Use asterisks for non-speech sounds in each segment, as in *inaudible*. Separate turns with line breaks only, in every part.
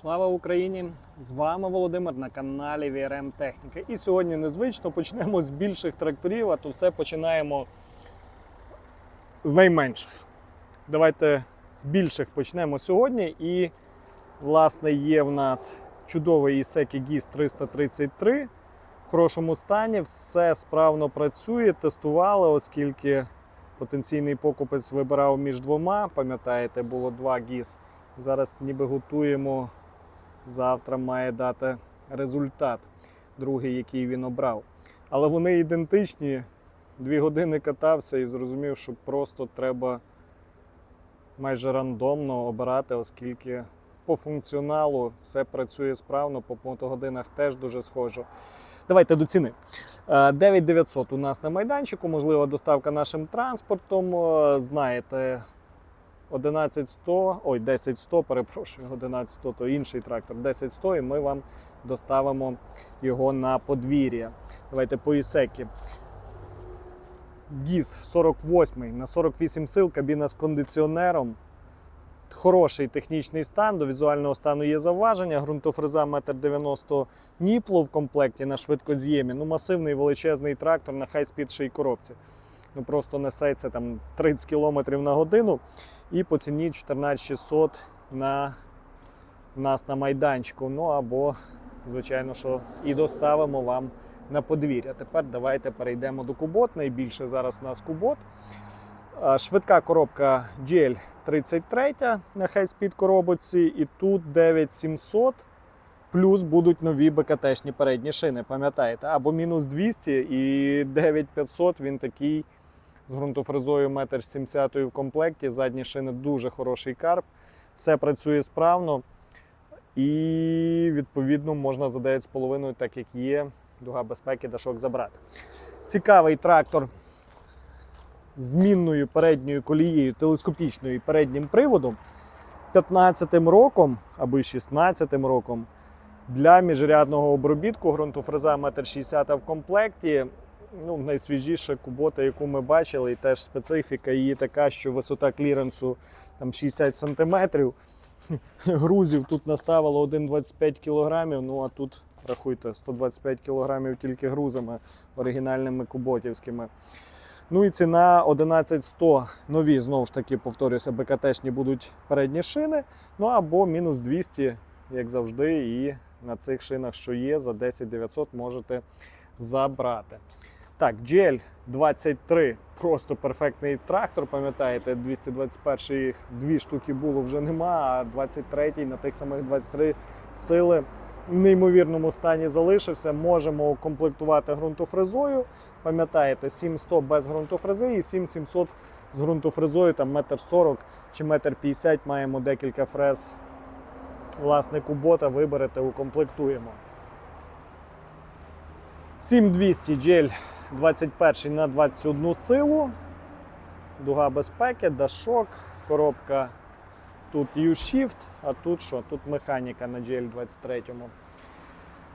Слава Україні! З вами Володимир на каналі VRM Техніка. І сьогодні незвично почнемо з більших тракторів, а то все починаємо з найменших. Давайте з більших почнемо сьогодні. І, власне, є в нас чудовий Ісекі GIS 333 в хорошому стані, все справно працює, тестували, оскільки потенційний покупець вибирав між двома. Пам'ятаєте, було два GIS. Зараз ніби готуємо. Завтра має дати результат, другий, який він обрав. Але вони ідентичні. Дві години катався і зрозумів, що просто треба майже рандомно обирати, оскільки по функціоналу все працює справно, по мотогодинах теж дуже схоже. Давайте до ціни. Е, 9900 у нас на майданчику, можлива доставка нашим транспортом. Е, Знаєте, 11100, ой, 10100, перепрошую, 11100 то інший трактор, 10100, і ми вам доставимо його на подвір'я. Давайте по ісекі. ГІС 48 на 48 сил, кабіна з кондиціонером. Хороший технічний стан, до візуального стану є зауваження. Ґрунтофреза 1,90 м ніпло в комплекті на швидкоз'ємі. Ну, масивний величезний трактор на хай-спідшій коробці. Ну, просто несеться там 30 км на годину. І по ціні 14600 на нас на майданчику. Ну або, звичайно, що і доставимо вам на подвір'я. Тепер давайте перейдемо до кубот. Найбільше зараз у нас кубот. Швидка коробка GL 33 на хай-спід коробці, і тут 9700. Плюс будуть нові БКТшні передні шини, пам'ятаєте? Або мінус 200 і 9500 він такий з ґрунтофрезою 1,70 м в комплекті. Задні шини дуже хороший карп. Все працює справно. І відповідно можна за 9,5, так як є, дуга безпеки, дашок забрати. Цікавий трактор з змінною передньою колією, телескопічною і переднім приводом. 15-м роком або 16-м роком для міжрядного обробітку ґрунтофреза 1,60 м в комплекті. Ну, найсвіжіша кубота, яку ми бачили, і теж специфіка її така, що висота кліренсу там 60 см. *laughs* Грузів тут наставило 1,25 кг, ну а тут, рахуйте, 125 кг тільки грузами оригінальними куботівськими. Ну і ціна 11100 нові, знову ж таки, повторюся, БКТшні будуть передні шини. Ну або мінус 200, як завжди, і на цих шинах, що є, за 10 900 можете забрати. Так, GL 23 просто перфектний трактор. Пам'ятаєте, 221 їх дві штуки було вже нема, а 23 на тих самих 23 сили в неймовірному стані залишився. Можемо комплектувати ґрунтофрезою. Пам'ятаєте, 7100 без ґрунтофрези і 7700 з ґрунтофрезою, там метр 40 чи метр 50 маємо декілька фрез. Власне, кубота виберете, укомплектуємо. 7200 GL 21 на 21 силу. Дуга безпеки, дашок, коробка тут U-Shift, а тут що? Тут механіка на GL23.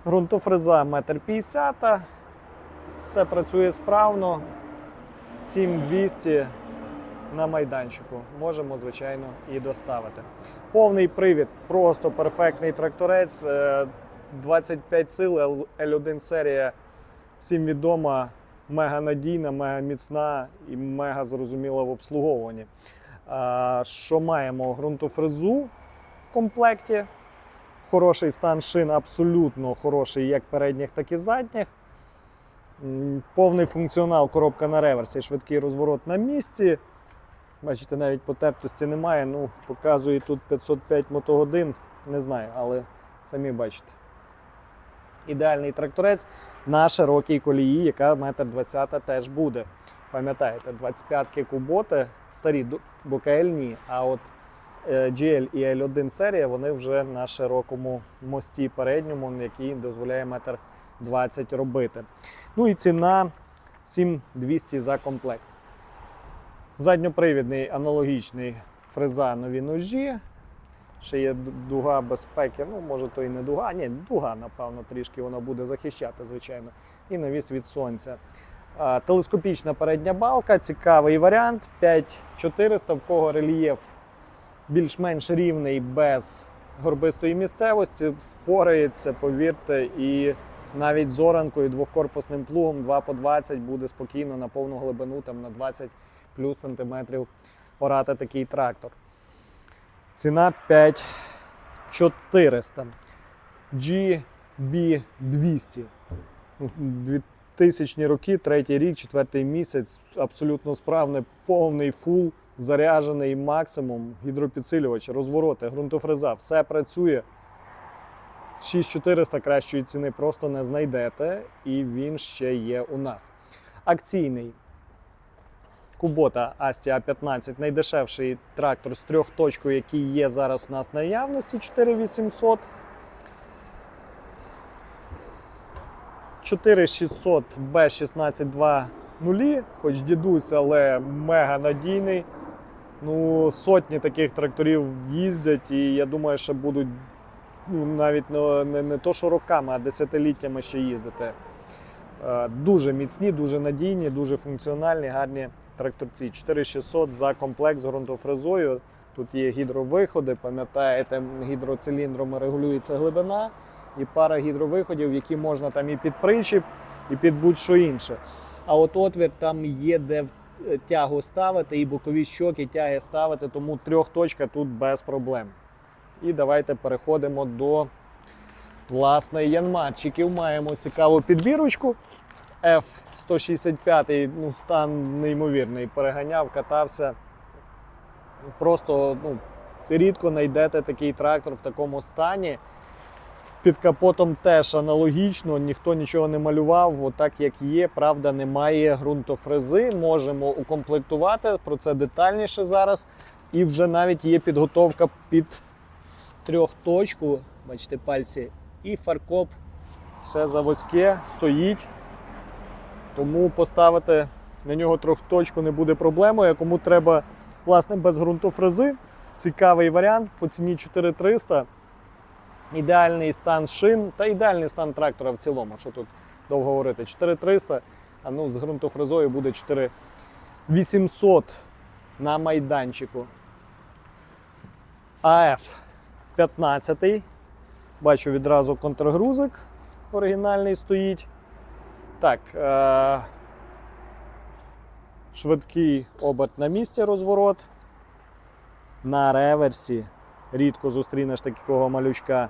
Грунтофреза 1,50 м. Все працює справно. 7200 на майданчику. Можемо, звичайно, і доставити. Повний привід, просто перфектний тракторець. е, 25 сил, L1 серія. Всім відома, мега надійна, мега міцна і мега зрозуміла в обслуговуванні. Що маємо? Ґрунтофрезу в комплекті. Хороший стан шин, абсолютно хороший, як передніх, так і задніх. Повний функціонал, коробка на реверсі, швидкий розворот на місці. Бачите, навіть потертості немає. Ну, показує тут 505 мотогодин. Не знаю, але самі бачите. Ідеальний тракторець на широкій колії, яка 1,20 м теж буде. Пам'ятаєте, 25-ки куботи старі, ду- бо КЛ ні. А от е, GL і L1 серія вони вже на широкому мості передньому, який дозволяє 1,20 м робити. Ну і ціна 7200 за комплект. Задньопривідний аналогічний фреза нові ножі. Ще є дуга безпеки, ну може то і не дуга, ні, дуга, напевно, трішки вона буде захищати, звичайно. І навіс від сонця. Телескопічна передня балка, цікавий варіант. 5400, в кого рельєф більш-менш рівний без горбистої місцевості впорається, повірте, і навіть з оранкою двохкорпусним плугом 2 по 20 буде спокійно на повну глибину, там на 20 плюс сантиметрів орати такий трактор. Ціна 5400. GB200. Ну, 2000 роки, третій рік, четвертий місяць, абсолютно справний, повний фул, заряджений максимум, гідропідсилювач, розвороти, ґрунтофреза, все працює. 6400 кращої ціни просто не знайдете, і він ще є у нас. Акційний Кубота Astia 15 найдешевший трактор з трьохточкою, який є зараз в нас наявності 4800. 4600 B1620, хоч дідусь, але мега надійний. Ну, сотні таких тракторів їздять, і я думаю, що будуть ну, навіть не, не, не то, що роками, а десятиліттями ще їздити. Е, Дуже міцні, дуже надійні, дуже функціональні, гарні тракторці. 4600 за комплект з ґрунтофрезою. Тут є гідровиходи, пам'ятаєте, гідроциліндром регулюється глибина і пара гідровиходів, які можна там і під причіп, і під будь-що інше. А от отвір там є, де е, тягу ставити, і бокові щоки тяги ставити, тому трьохточка тут без проблем. І давайте переходимо до власне янматчиків. Маємо цікаву підбірочку. F165 ну, стан неймовірний. Переганяв, катався. Просто ну, рідко знайдете такий трактор в такому стані. Під капотом теж аналогічно, ніхто нічого не малював, отак як є. Правда, немає ґрунтофрези. Можемо укомплектувати, про це детальніше зараз. І вже навіть є підготовка під трьохточку. Бачите, пальці. І фаркоп, все заводське, стоїть. Тому поставити на нього трьохточку не буде проблемою. Кому треба власне без ґрунтофрези. Цікавий варіант по ціні 4300. Ідеальний стан шин та ідеальний стан трактора в цілому. Що тут довго говорити? 4300, а ну з ґрунтофрезою буде 4800 на майданчику. АФ 15. Бачу відразу контргрузик оригінальний стоїть. Так. Е- швидкий оберт на місці розворот. На реверсі рідко зустрінеш такого малючка.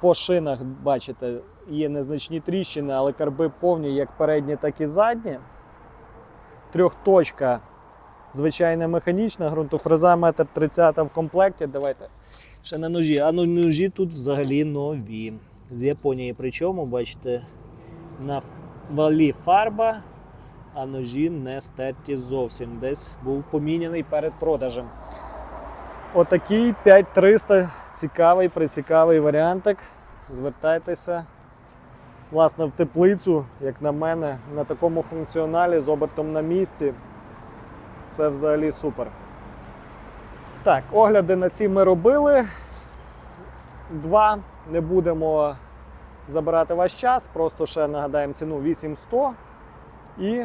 По шинах, бачите, є незначні тріщини, але карби повні як передні, так і задні. Трьохточка, звичайна механічна, ґрунтофреза 1,30 м в комплекті. Давайте ще на ножі. А ну ножі тут взагалі нові. З Японії. Причому, бачите, на валі фарба, а ножі не стерті зовсім. Десь був поміняний перед продажем. Отакий 5300 цікавий, прицікавий варіантик. Звертайтеся. Власне, в теплицю, як на мене, на такому функціоналі з обертом на місці. Це взагалі супер. Так, огляди на ці ми робили. Два. Не будемо забирати ваш час, просто ще нагадаємо ціну 8100 і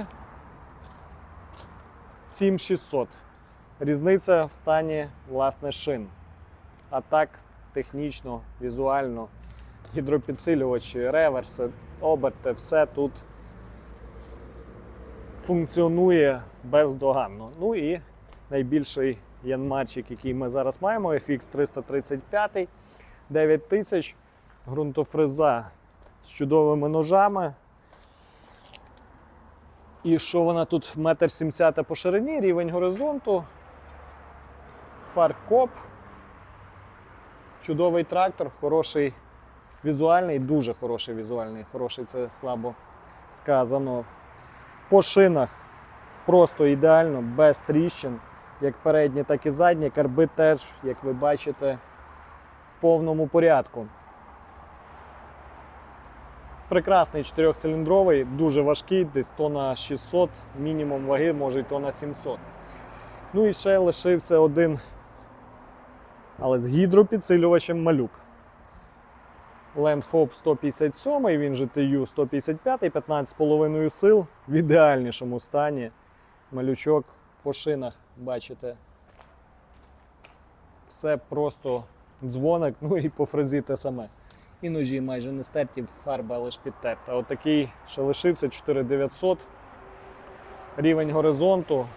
7600. Різниця в стані власне шин. А так, технічно, візуально, гідропідсилювачі, реверси, оберти, все тут функціонує бездоганно. Ну і найбільший янматчик, який ми зараз маємо, FX 335 9000, ґрунтофреза з чудовими ножами. І що вона тут 1,70 м по ширині, рівень горизонту, фаркоп, чудовий трактор, хороший візуальний, дуже хороший візуальний, хороший це слабо сказано. По шинах просто ідеально, без тріщин, як передні, так і задні. Карби теж, як ви бачите, в повному порядку. Прекрасний чотирьохциліндровий, дуже важкий, десь тонна 600, мінімум ваги, може й тонна 700. Ну і ще лишився один, але з гідропідсилювачем малюк. Landhope 157, він же TU 155, 15,5 сил в ідеальнішому стані. Малючок по шинах, бачите. Все просто дзвоник, ну і по фрезі те саме. І ножі майже не стерті, фарба лише підтерта. Отакий ще лишився 4900. Рівень горизонту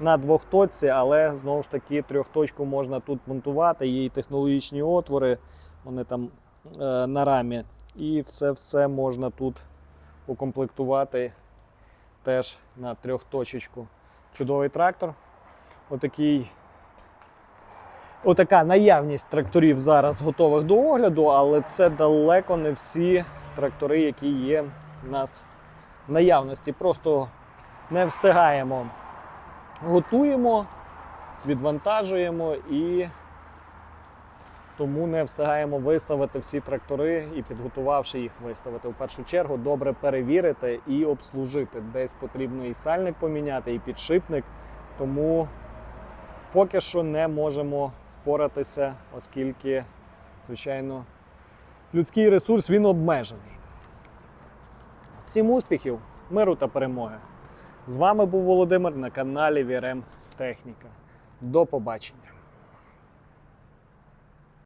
на двохточці, але знову ж таки трьохточку можна тут монтувати. І технологічні отвори, вони там е, на рамі. І все-все можна тут укомплектувати теж на трьохточечку. Чудовий трактор. Отакий Отака наявність тракторів зараз готових до огляду, але це далеко не всі трактори, які є в нас в наявності. Просто не встигаємо. Готуємо, відвантажуємо і тому не встигаємо виставити всі трактори і підготувавши їх виставити. В першу чергу добре перевірити і обслужити. Десь потрібно і сальник поміняти, і підшипник. Тому поки що не можемо впоратися, оскільки, звичайно, людський ресурс він обмежений. Всім успіхів, миру та перемоги! З вами був Володимир на каналі VRM Техніка. До побачення!